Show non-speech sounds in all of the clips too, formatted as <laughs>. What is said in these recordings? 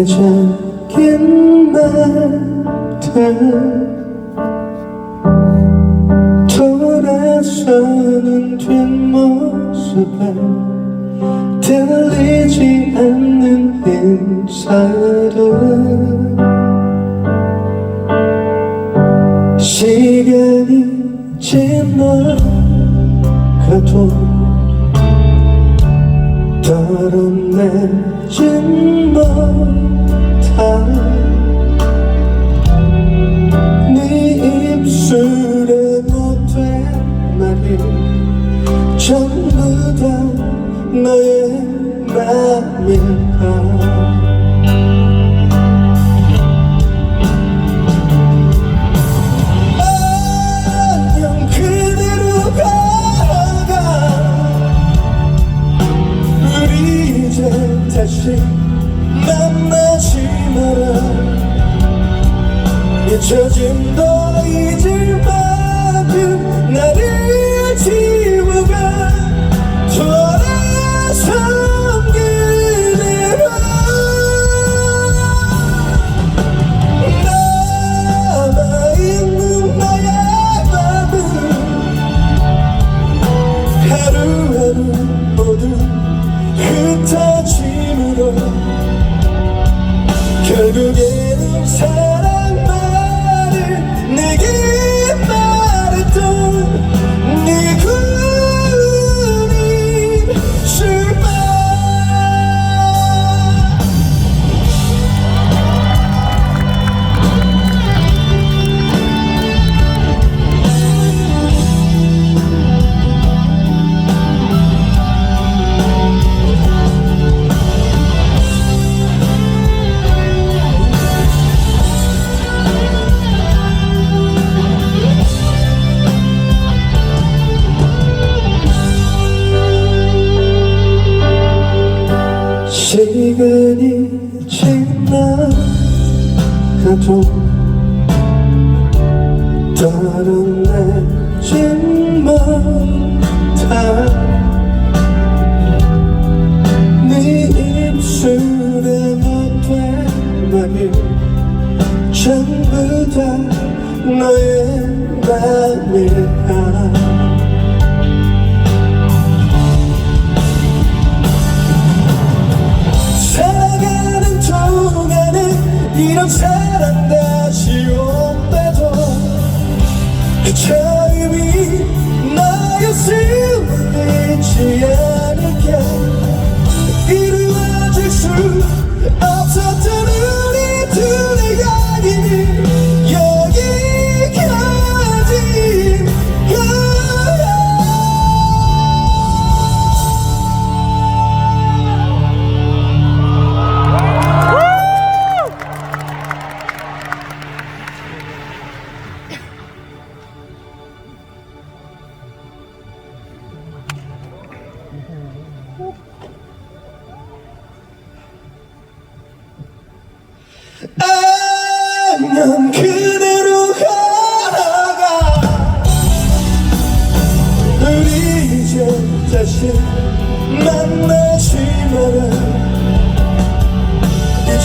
세상긴 말들 돌아서는 뒷모습에 들리지 않는 인사들 시간이 지나가도 더럽네 진범 这简单 좀 다른 내집만 다네 입술에 묻된 말이 전부 다 너의 맘이야. yeah.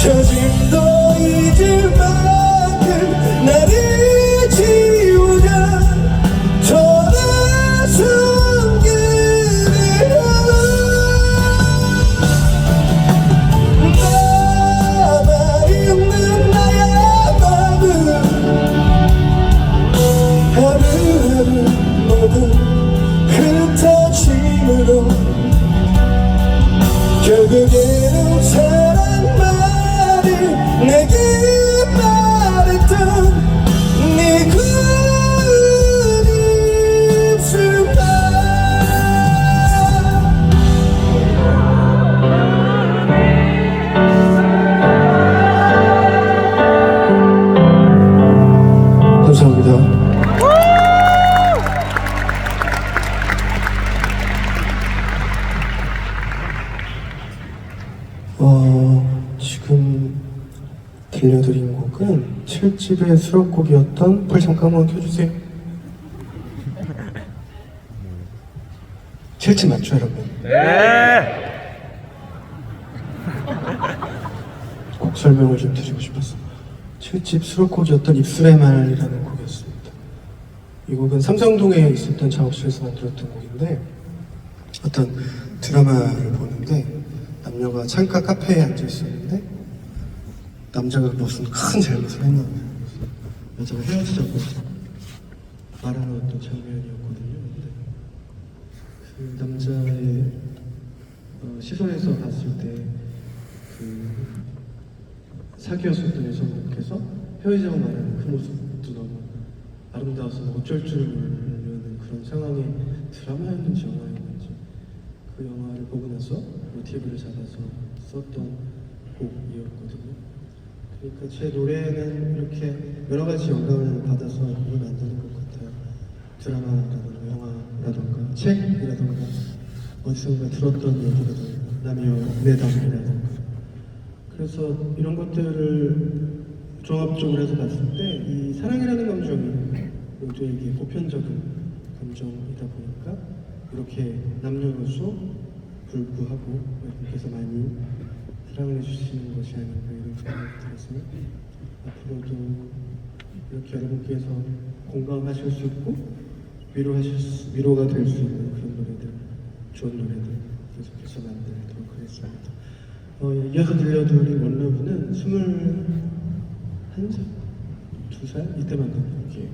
잊혀진 너 술집의 수록곡이었던 불 잠깐만 켜주세요 7집 맞죠 여러분? 네! 곡 설명을 좀 드리고 싶어서 7집 수록곡이었던 입술의 말이라는 곡이었습니다 이 곡은 삼성동에 있었던 작업실에서 만들었던 곡인데 어떤 드라마를 보는데 남녀가 창가 카페에 앉아있었는데 남자가 무슨 큰 잘못을 했나 봐요. 여자가 헤어지자고 말하는 어떤 장면이었거든요. 근데 그 남자의 어, 시선에서 봤을 때 그 사귀었었던 여성분께서 헤어지자고 말하는 그 모습도 너무 아름다워서 어쩔 줄을 모르는 그런 상황의 드라마였는지 영화였는지 그 영화를 보고 나서 모티브를 잡아서 썼던 곡이었거든요. 그러니까 제 노래는 이렇게 여러 가지 영감을 받아서 이걸 만드는 것 같아요. 드라마라든가 영화라든가 책이라든가 어디선가 들었던 얘기라든가 남의 내담이라든가 그래서 이런 것들을 종합적으로 해서 봤을 때 이 사랑이라는 감정이 모두에게 보편적인 감정이다 보니까 이렇게 남녀노소 불구하고 여러분께서 많이 사랑을 해주시는 것이 아닌가 이런 생각이 들었어요. 앞으로도 이렇게 여러분께서 공감하실 수 있고 위로하실 수, 위로가 될 수 있는 그런 노래들, 좋은 노래들 계속해서 만들도록 하겠습니다. 어, 이어서 들려드린 원러브는 스물 한 살, 두살 이때 만든 곡이에요.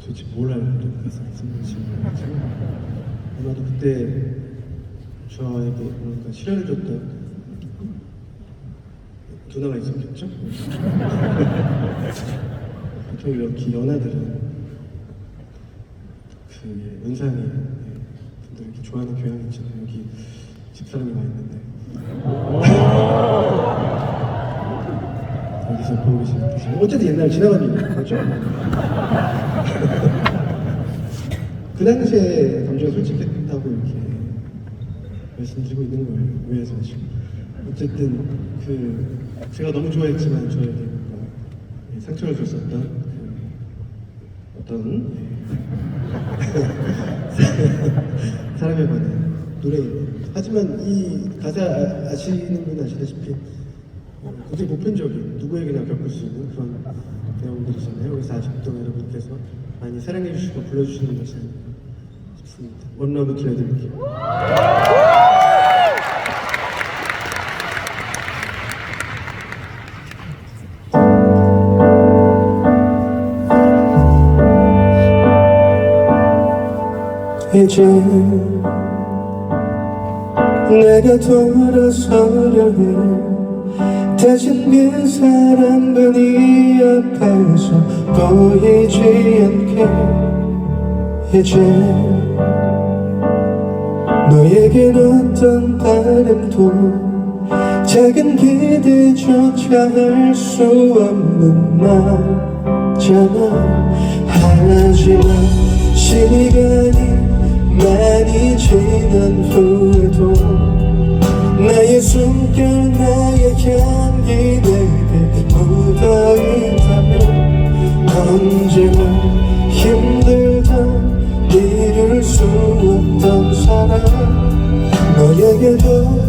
도대체 뭘 알고 스물 지금 아마도 그때 저에게 뭔가 시련을 줬던 누나가 있었겠죠? 보통 이렇게 연하들은 그 연상의 분들 이렇게 좋아하는 교양 있잖아요. 여기 집사람이 와 있는데 <laughs> 여기서 보고 계시는 어쨌든 옛날 지나간 일이에요. 그렇죠? <laughs> 그 당시에 감정이 솔직했다고 이렇게 말씀드리고 있는 거예요. 오해하지. 어쨌든 그 제가 너무 좋아했지만 저에게 예, 상처를 줬었던 그 어떤 예, <laughs> 사람에 관한 노래입니다. 하지만 이 가사 아- 아시는 분 아시다시피 어, 굉장히 보편적인 누구에게나 겪을 수 있는 그런 내용들이잖아요. 그래서 아직도 여러분께서 많이 사랑해 주시고 불러주시는 아닌가 싶습니다. 원러브 들려드릴게요. 이제 내가 돌아서려 해 대신 그 사람과 네 앞에서 보이지 않게. 이제 너에겐 어떤 바람도 작은 기대조차 할 수 없는 나잖아. 하지만 시간이 많이 지난 후에도 나의 숨결 나의 향기 내게 묻어있다면 언제나 힘들던 이룰 수 없던 사랑 너에게도